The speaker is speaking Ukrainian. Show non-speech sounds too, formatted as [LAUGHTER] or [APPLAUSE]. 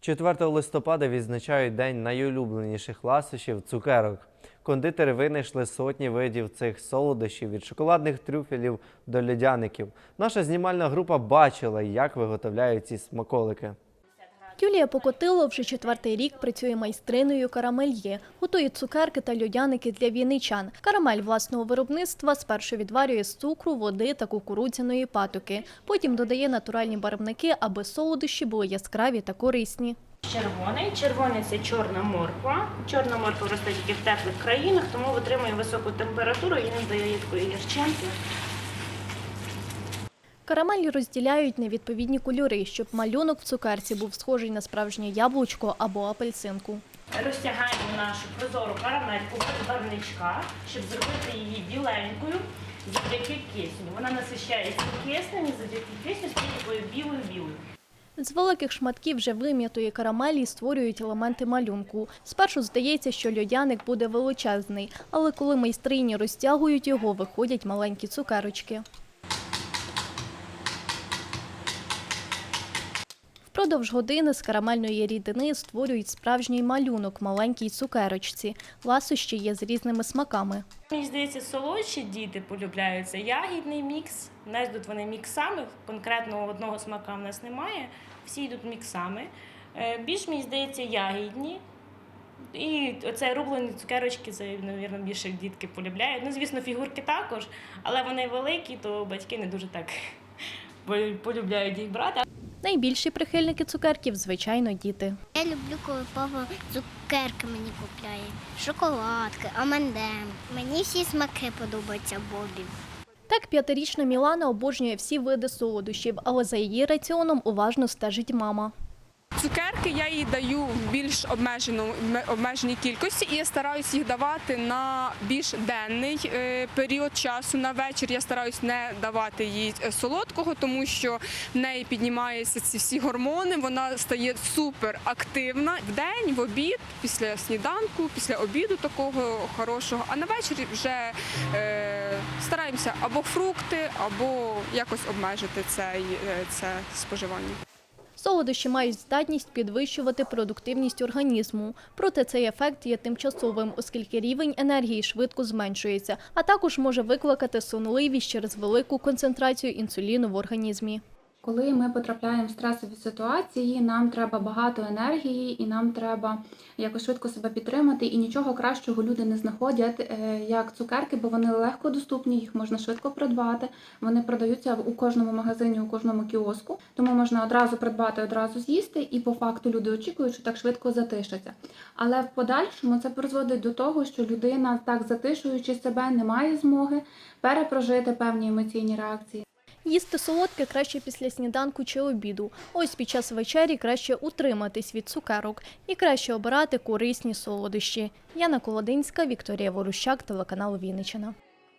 4 листопада відзначають день найулюбленіших ласощів цукерок. Кондитери винайшли сотні видів цих солодощів від шоколадних трюфелів до льодяників. Наша знімальна група бачила, як виготовляють ці смаколики. Юлія Покотило вже четвертий рік працює майстриною карамельє, готує цукерки та льодяники для вінничан. Карамель власного виробництва спершу відварює з цукру, води та кукурудзяної патоки. Потім додає натуральні барвники, аби солодощі були яскраві та корисні. Червоний. Червоний це чорна морква. Чорна морква росте тільки в теплих країнах, тому витримує високу температуру і не дає такої гірчинки. Карамель розділяють на відповідні кольори, щоб малюнок в цукерці був схожий на справжнє яблучко або апельсинку. Розтягаємо нашу прозору карамельку без барвничка, щоб зробити її біленькою завдяки кисню. Вона насищається киснем і завдяки кисню стає такою білою-білою. З великих шматків вже вим'ятої карамелі створюють елементи малюнку. Спершу здається, що льодяник буде величезний, але коли майстрині розтягують його, виходять маленькі цукерочки. Впродовж години з карамельної рідини створюють справжній малюнок маленькій цукерочці. Ласощі є з різними смаками. Мені здається, солодші діти полюбляються ягідний мікс. У нас йдуть вони міксами, конкретно одного смака в нас немає. Всі йдуть міксами. Е, Більш мені здається, ягідні. І оце рублені цукерочки, це, мабуть, більше дітки полюбляють. Ну, звісно, фігурки також, але вони великі, то батьки не дуже так [LAUGHS] полюбляють їх брати. Найбільші прихильники цукерків, звичайно, діти. Я люблю, коли папа цукерки мені купляє, шоколадки, амандем. Мені всі смаки подобаються Бобі. Так, п'ятирічна Мілана обожнює всі види солодощів, але за її раціоном уважно стежить мама. Цукерки я їй даю в більш обмежену обмеженій кількості, і я стараюсь їх давати на більш денний е, період часу. На вечір я стараюсь не давати їй е, солодкого, тому що в неї піднімаються ці всі гормони. Вона стає супер активна в день, в обід, після сніданку, після обіду такого хорошого. А на вечір вже е, стараємося або фрукти, або якось обмежити цей, е, це споживання. Солодощі мають здатність підвищувати продуктивність організму. Проте цей ефект є тимчасовим, оскільки рівень енергії швидко зменшується, а також може викликати сонливість через велику концентрацію інсуліну в організмі. Коли ми потрапляємо в стресові ситуації, нам треба багато енергії і нам треба якось швидко себе підтримати. І нічого кращого люди не знаходять, е, як цукерки, бо вони легко доступні, їх можна швидко придбати. Вони продаються у кожному магазині, у кожному кіоску. Тому можна одразу придбати, одразу з'їсти, і по факту люди очікують, що так швидко затишаться. Але в подальшому це призводить до того, що людина, так затишуючи себе, не має змоги перепрожити певні емоційні реакції. Їсти солодке краще після сніданку чи обіду. Ось під час вечері краще утриматись від цукерок і краще обирати корисні солодощі. Яна Колодинська, Вікторія Ворущак, телеканал Вінниччина.